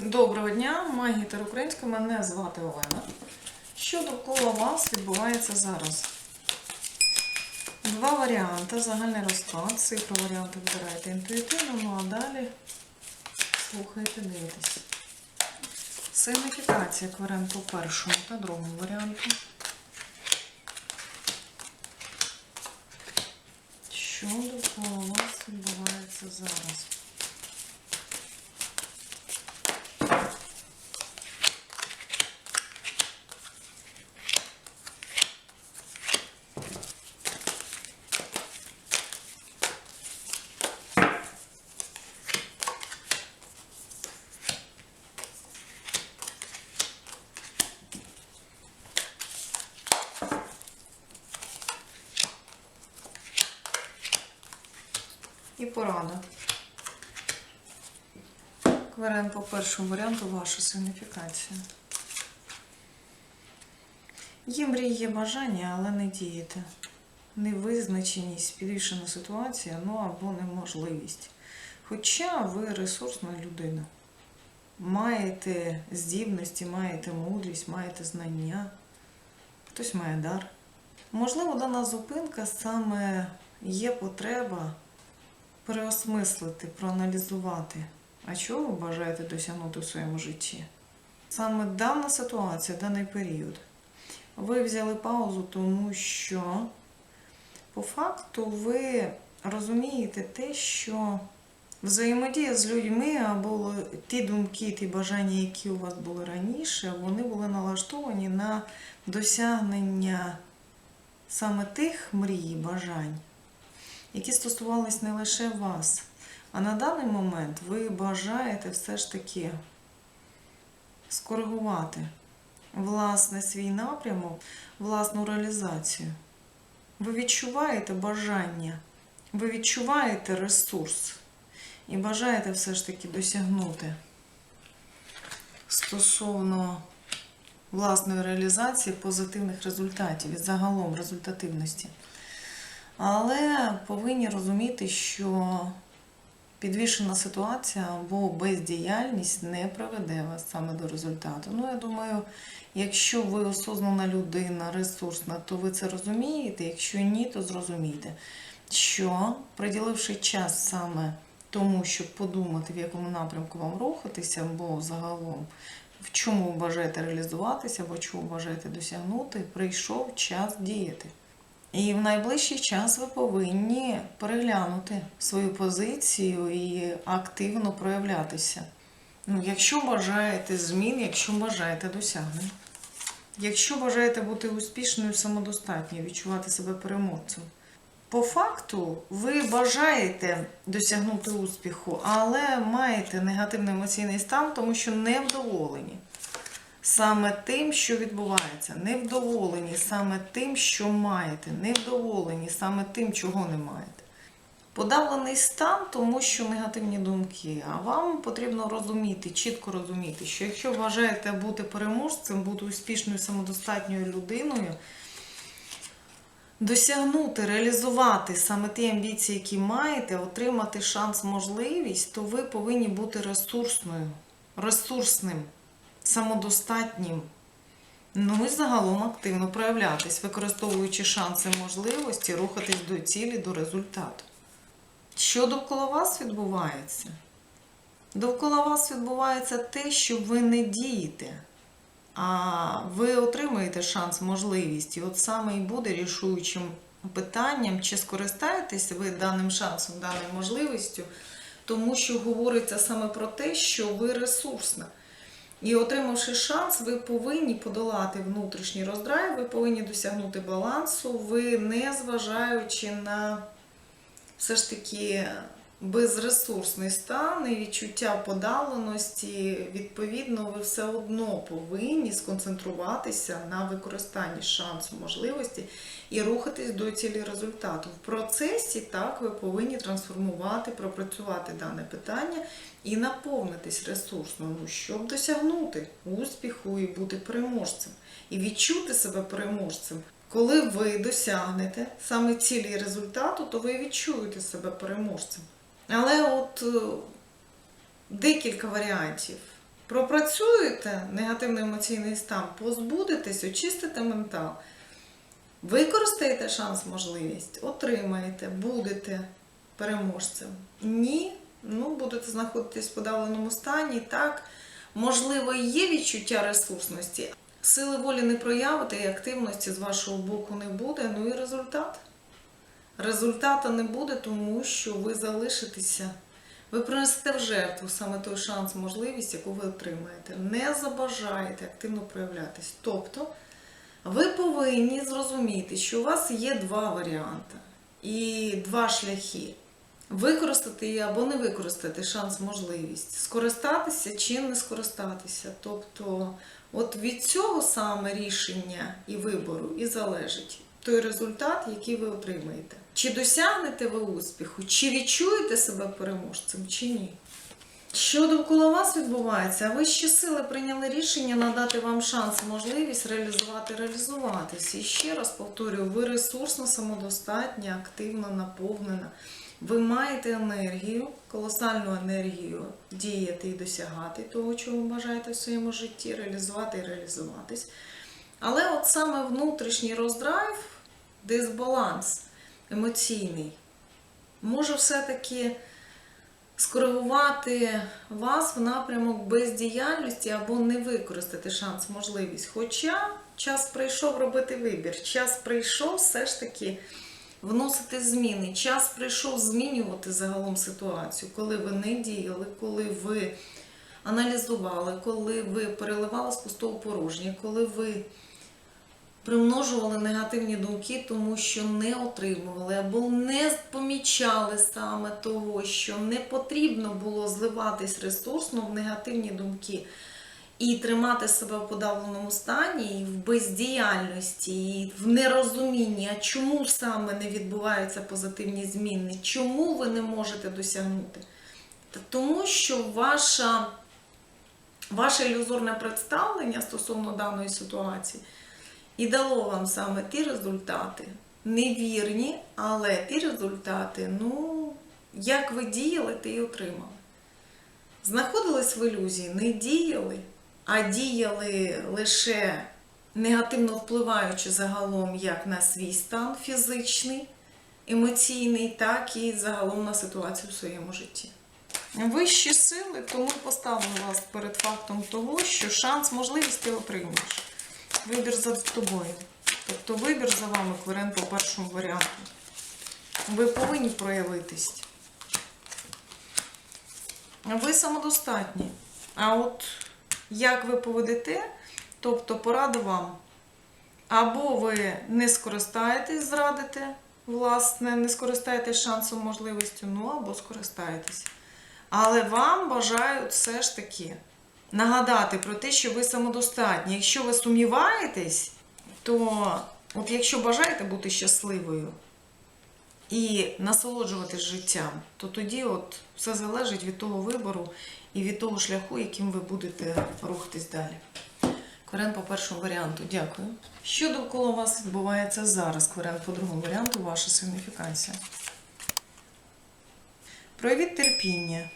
Доброго дня, магітер українська, мене звати Олена. Що довкола вас відбувається зараз? Два варіанти. Загальний розклад. Цифру варіанти вибираєте інтуїтивно, ну а далі слухайте, дивитесь. Сигніфікація кварен першому та другому варіанту. Що довкола вас відбувається зараз? І порада. Кварен по першому варіанту ваша сигніфікація. Є мрії, є бажання, але не дієте. Невизначеність, підвішена ситуація, ну або неможливість. Хоча ви ресурсна людина. Маєте здібності, маєте мудрість, маєте знання, хтось має дар. Можливо, дана зупинка саме є потреба переосмислити, проаналізувати, а чого ви бажаєте досягнути в своєму житті. Саме дана ситуація, даний період. Ви взяли паузу, тому що по факту ви розумієте те, що взаємодія з людьми або ті думки, ті бажання, які у вас були раніше, вони були налаштовані на досягнення саме тих мрій, бажань, які стосувались не лише вас. А на даний момент ви бажаєте все ж таки скоригувати власне свій напрямок, власну реалізацію. Ви відчуваєте бажання, ви відчуваєте ресурс і бажаєте все ж таки досягнути стосовно власної реалізації позитивних результатів і загалом результативності. Але повинні розуміти, що підвішена ситуація або бездіяльність не приведе вас саме до результату. Ну, я думаю, якщо ви осознана людина, ресурсна, то ви це розумієте. Якщо ні, то зрозумійте, що приділивши час саме тому, щоб подумати, в якому напрямку вам рухатися, або загалом в чому ви бажаєте реалізуватися, або чого бажаєте досягнути, прийшов час діяти. І в найближчий час ви повинні переглянути свою позицію і активно проявлятися. Ну, якщо бажаєте змін, якщо бажаєте досягнень. Якщо бажаєте бути успішною, самодостатньою, відчувати себе переможцем. По факту, ви бажаєте досягнути успіху, але маєте негативний емоційний стан, тому що невдоволені саме тим, що відбувається, невдоволені саме тим, що маєте, невдоволені саме тим, чого не маєте. Подавлений стан, тому що негативні думки. А вам потрібно розуміти, чітко розуміти, що якщо бажаєте бути переможцем, бути успішною самодостатньою людиною, досягнути, реалізувати саме ті амбіції, які маєте, отримати шанс, можливість, то ви повинні бути ресурсною, ресурсним, самодостатнім. Ну і загалом активно проявлятись, використовуючи шанси можливості, рухатись до цілі, до результату. Що довкола вас відбувається? Довкола вас відбувається те, що ви не дієте, а ви отримуєте шанс, можливість. І от саме і буде рішуючим питанням, чи скористаєтесь ви даним шансом, даною можливістю, тому що говориться саме про те, що ви ресурсна. І отримавши шанс, ви повинні подолати внутрішній роздрай, ви повинні досягнути балансу, ви не зважаючи на все ж таки безресурсний стан і відчуття подавленості, відповідно, ви все одно повинні сконцентруватися на використанні шансу, можливості і рухатись до цілі результату. В процесі так ви повинні трансформувати, пропрацювати дане питання і наповнитись ресурсно, ну, щоб досягнути успіху і бути переможцем, і відчути себе переможцем. Коли ви досягнете саме цілі і результату, то ви відчуєте себе переможцем. Але от е, декілька варіантів. Пропрацюєте негативний емоційний стан, позбудетесь, очистите ментал. Використаєте шанс, можливість, отримаєте, будете переможцем. Ні, ну будете знаходитись в подавленому стані. Так, можливо, є відчуття ресурсності. Сили волі не проявите і активності з вашого боку не буде. Ну і результат. Результату не буде, тому що ви залишитеся. Ви принесете в жертву саме той шанс, можливість, яку ви отримаєте. Не забажаєте активно проявлятись. Тобто, ви повинні зрозуміти, що у вас є два варіанти і два шляхи. Використати її або не використати шанс, можливість, скористатися чи не скористатися. Тобто, от від цього саме рішення і вибору і залежить той результат, який ви отримаєте. Чи досягнете ви успіху, чи відчуєте себе переможцем, чи ні. Що довкола вас відбувається? Вищі сили прийняли рішення надати вам шанс, можливість реалізувати, реалізуватись. І ще раз повторюю, ви ресурсно, самодостатня, активна, наповнена. Ви маєте енергію, колосальну енергію діяти і досягати того, чого ви бажаєте в своєму житті, реалізувати і реалізуватись. Але от саме внутрішній роздрайв, дисбаланс емоційний, може все-таки скоригувати вас в напрямок бездіяльності або не використати шанс, можливість. Хоча час прийшов робити вибір, час прийшов все ж таки вносити зміни, час прийшов змінювати загалом ситуацію, коли ви не діяли, коли ви аналізували, коли ви переливали з пустого порожнє, коли ви примножували негативні думки, тому що не отримували або не помічали саме того, що не потрібно було зливатись ресурсно в негативні думки і тримати себе в подавленому стані, і в бездіяльності, і в нерозумінні, а чому саме не відбуваються позитивні зміни, чому ви не можете досягнути? Та Тому що ваша, ваше ілюзорне представлення стосовно даної ситуації і дало вам саме ті результати, невірні, але ті результати, ну, як ви діяли, ти і отримали. Знаходились в ілюзії, не діяли, а діяли лише негативно впливаючи загалом як на свій стан фізичний, емоційний, так і загалом на ситуацію в своєму житті. Вищі сили, тому поставили вас перед фактом того, що шанс, можливість ти отримаєш. Вибір за тобою. Тобто вибір за вами, кварен по першому варіанту. Ви повинні проявитись. Ви самодостатні. А от як ви поведете, тобто порада вам. Або ви не скористаєтесь, зрадите, власне, не скористаєтесь шансом, можливістю, ну або скористаєтесь. Але вам бажають все ж таки нагадати про те, що ви самодостатні. Якщо ви сумніваєтесь, то от якщо бажаєте бути щасливою і насолоджуватись життям, то тоді от все залежить від того вибору і від того шляху, яким ви будете рухатись далі. Кварен по першому варіанту, дякую. Що довкола вас відбувається зараз? Кварен по другому варіанту, ваша сигніфікація. Проявіть терпіння.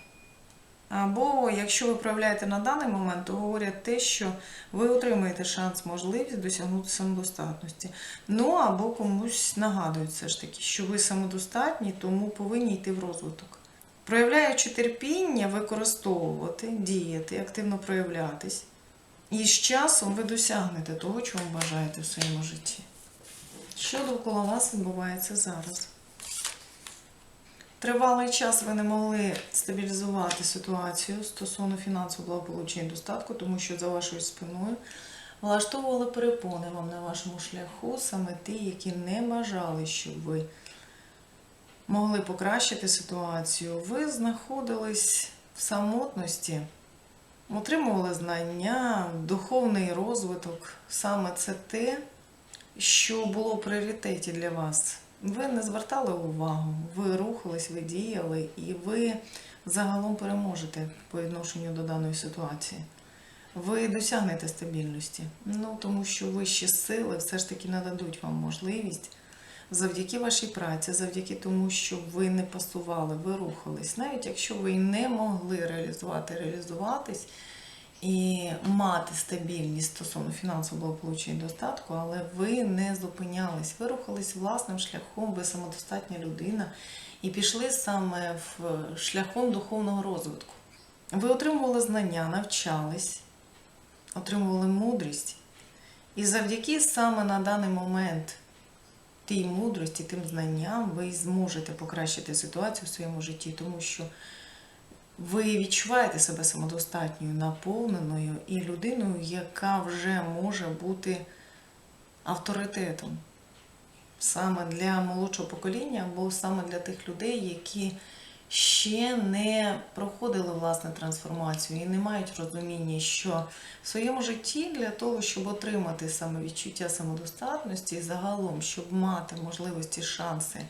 Або якщо ви проявляєте на даний момент, то говорять те, що ви отримаєте шанс, можливість досягнути самодостатності. Ну або комусь нагадують все ж таки, що ви самодостатні, тому повинні йти в розвиток. Проявляючи терпіння, використовувати, діяти, активно проявлятись. І з часом ви досягнете того, чого бажаєте в своєму житті. Що довкола вас відбувається зараз? Тривалий час ви не могли стабілізувати ситуацію стосовно фінансового благополуччя і достатку, тому що за вашою спиною влаштовували перепони вам на вашому шляху, саме ті, які не бажали, щоб ви могли покращити ситуацію. Ви знаходились в самотності, отримували знання, духовний розвиток. Саме це те, що було в пріоритеті для вас. Ви не звертали увагу, ви рухались, ви діяли, і ви загалом переможете по відношенню до даної ситуації. Ви досягнете стабільності. Ну тому що вищі сили все ж таки нададуть вам можливість завдяки вашій праці, завдяки тому, що ви не пасували, ви рухались, навіть якщо ви не могли реалізувати, реалізуватись, і мати стабільність стосовно фінансового благополуччя і достатку, але ви не зупинялись. Ви рухались власним шляхом, ви самодостатня людина і пішли саме в шляхом духовного розвитку. Ви отримували знання, навчались, отримували мудрість. І завдяки саме на даний момент тій мудрості, тим знанням, ви зможете покращити ситуацію в своєму житті, тому що ви відчуваєте себе самодостатньою, наповненою і людиною, яка вже може бути авторитетом саме для молодшого покоління, або саме для тих людей, які ще не проходили власне трансформацію і не мають розуміння, що в своєму житті для того, щоб отримати саме відчуття самодостатності загалом, щоб мати можливості, шанси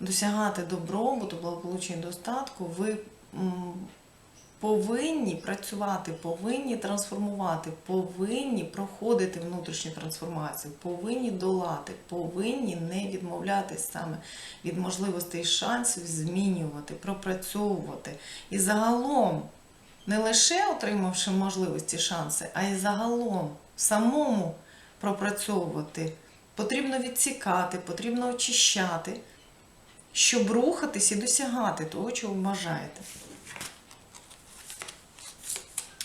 досягати добробуту, благополуччя і достатку, ви повинні працювати, повинні трансформувати, повинні проходити внутрішню трансформацію, повинні долати, повинні не відмовлятись саме від можливостей і шансів змінювати, пропрацьовувати. І загалом, не лише отримавши можливості, шанси, а й загалом самому пропрацьовувати. Потрібно відсікати, потрібно очищати, щоб рухатись і досягати того, чого бажаєте.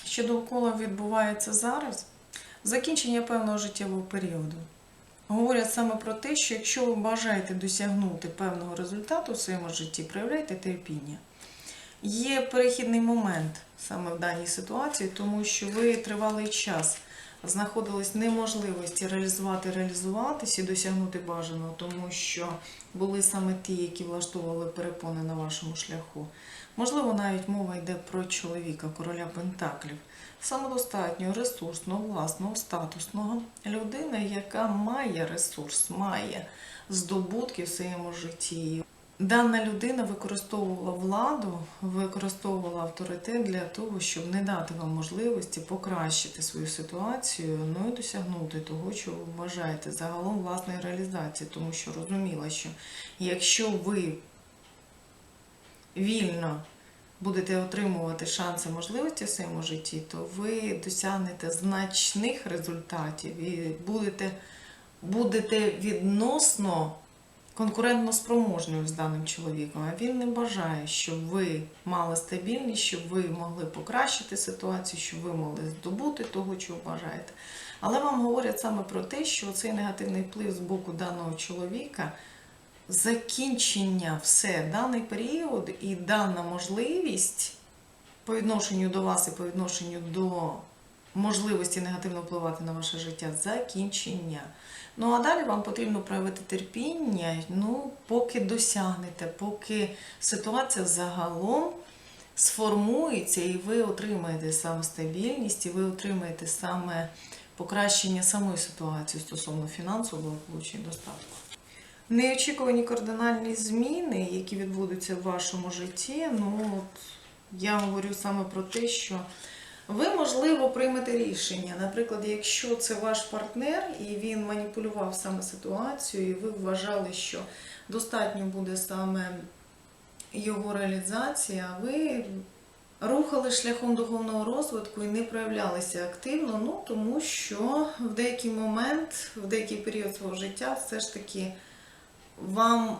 Що довкола відбувається зараз, закінчення певного життєвого періоду. Говорять саме про те, що якщо ви бажаєте досягнути певного результату в своєму житті, проявляйте терпіння. Є перехідний момент саме в даній ситуації, тому що ви тривалий час знаходились неможливості реалізувати, реалізуватись і досягнути бажаного, тому що були саме ті, які влаштовували перепони на вашому шляху. Можливо, навіть мова йде про чоловіка, короля Пентаклів, самодостатнього, ресурсного, власного, статусного людина, яка має ресурс, має здобутки в своєму житті. Дана людина використовувала владу, використовувала авторитет для того, щоб не дати вам можливості покращити свою ситуацію, ну і досягнути того, чого ви вважаєте, загалом власної реалізації, тому що розуміла, що якщо ви вільно будете отримувати шанси можливості в своєму житті, то ви досягнете значних результатів і будете, будете відносно конкурентно спроможною з даним чоловіком. А він не бажає, щоб ви мали стабільність, щоб ви могли покращити ситуацію, щоб ви могли здобути того, чого бажаєте. Але вам говорять саме про те, що цей негативний вплив з боку даного чоловіка закінчення все, даний період і дана можливість по відношенню до вас і по відношенню до можливості негативно впливати на ваше життя, закінчення. Ну а далі вам потрібно проявити терпіння, ну, поки досягнете, поки ситуація загалом сформується і ви отримаєте саме стабільність, і ви отримаєте саме покращення самої ситуації стосовно фінансового і достатку. Неочікувані кардинальні зміни, які відбудуться в вашому житті, ну от я говорю саме про те, що ви, можливо, приймете рішення. Наприклад, якщо це ваш партнер і він маніпулював саме ситуацією, і ви вважали, що достатньо буде саме його реалізація, ви рухали шляхом духовного розвитку і не проявлялися активно, ну тому що в деякий момент, в деякий період свого життя, все ж таки вам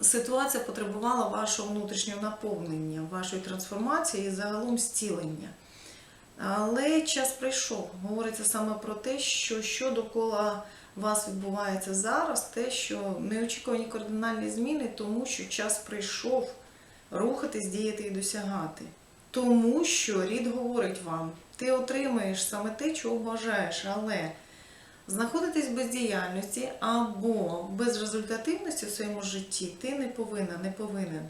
ситуація потребувала вашого внутрішнього наповнення, вашої трансформації і загалом зцілення. Але час прийшов. Говориться саме про те, що що довкола вас відбувається зараз, те, що неочікувані кардинальні зміни, тому що час прийшов рухатись, діяти і досягати. Тому що рід говорить вам, ти отримаєш саме те, чого бажаєш, але знаходитись в бездіяльності або безрезультативності в своєму житті ти не повинна, не повинен.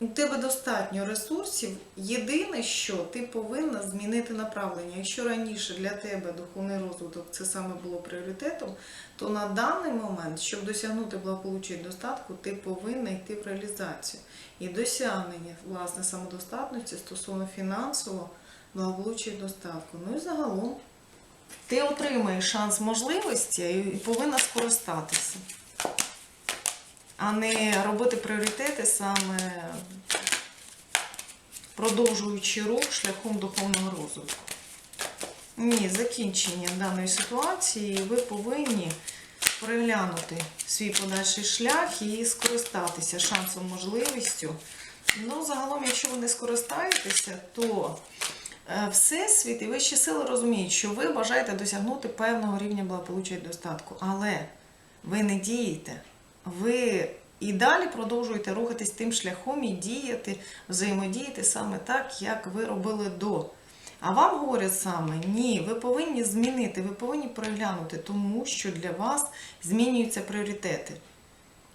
У тебе достатньо ресурсів. Єдине, що ти повинна змінити направлення. Якщо раніше для тебе духовний розвиток це саме було пріоритетом, то на даний момент, щоб досягнути благополуччя і достатку, ти повинна йти в реалізацію. І досягнення власне самодостатності стосовно фінансового благополуччя і достатку. Ну і загалом ти отримаєш шанс можливості і повинна скористатися а не робити пріоритети саме продовжуючи рух шляхом духовного розвитку. Ні, закінчення даної ситуації ви повинні переглянути свій подальший шлях і скористатися шансом, можливістю. Ну, загалом, якщо ви не скористаєтеся, то е, Всесвіт і вищі сили розуміють, що ви бажаєте досягнути певного рівня благополуччя і достатку. Але ви не дієте. Ви і далі продовжуєте рухатись тим шляхом і діяти, взаємодіяти саме так, як ви робили до. А вам говорять саме ні, ви повинні змінити, ви повинні переглянути, тому що для вас змінюються пріоритети.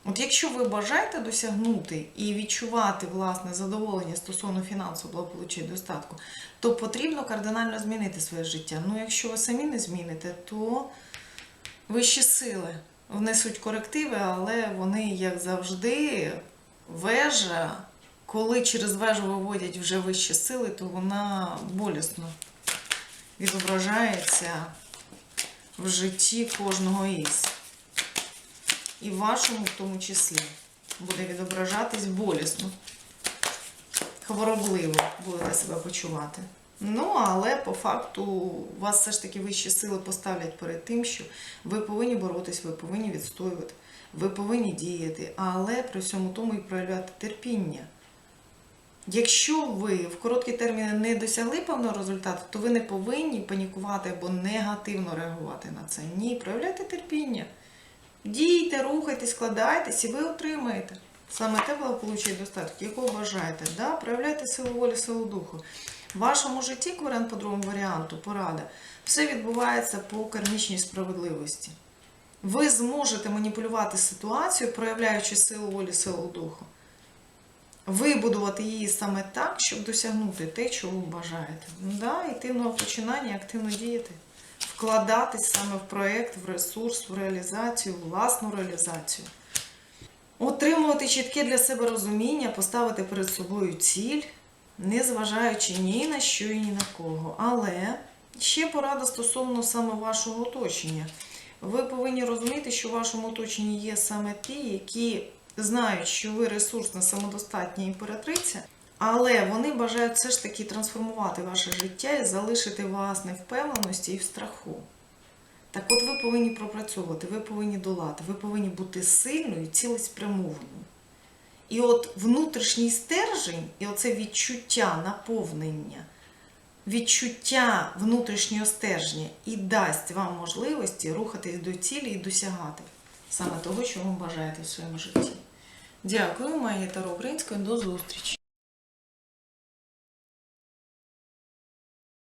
От якщо ви бажаєте досягнути і відчувати власне задоволення стосовно фінансового благополуччя і достатку, то потрібно кардинально змінити своє життя. Ну, якщо ви самі не зміните, то вищі сили внесуть корективи, але вони, як завжди, вежа, коли через вежу виводять вже вищі сили, то вона болісно відображається в житті кожного із. І вашому в тому числі буде відображатись болісно, хворобливо будете себе почувати. Ну, але по факту вас все ж таки вищі сили поставлять перед тим, що ви повинні боротись, ви повинні відстоювати, ви повинні діяти, але при всьому тому і проявляти терпіння. Якщо ви в короткі терміни не досягли певного результату, то ви не повинні панікувати або негативно реагувати на це. Ні, проявляйте терпіння. Дійте, рухайтесь, складайтесь, і ви отримаєте саме те благополуччя і достаток, якого бажаєте. Да? Проявляйте силу волі, силу духу. В вашому житті, варіант по другому варіанту, порада, все відбувається по кармічній справедливості. Ви зможете маніпулювати ситуацією, проявляючи силу волі, силу духу. Вибудувати її саме так, щоб досягнути те, чого ви бажаєте. Да, йти в починання, активно діяти вкладатись саме в проєкт, в ресурс, в реалізацію, в власну реалізацію. Отримувати чітке для себе розуміння, поставити перед собою ціль, не зважаючи ні на що і ні на кого. Але ще порада стосовно саме вашого оточення. Ви повинні розуміти, що в вашому оточенні є саме ті, які знають, що ви ресурсна, самодостатня імператриця, але вони бажають все ж таки трансформувати ваше життя і залишити вас не в впевненості і в страху. Так от ви повинні пропрацьовувати, ви повинні долати, ви повинні бути сильною, цілеспрямованою. І от внутрішній стержень, і оце відчуття наповнення, відчуття внутрішнього стержня і дасть вам можливості рухатись до цілі і досягати саме того, що ви бажаєте в своєму житті. Дякую, Майя Таро Українською, до зустрічі!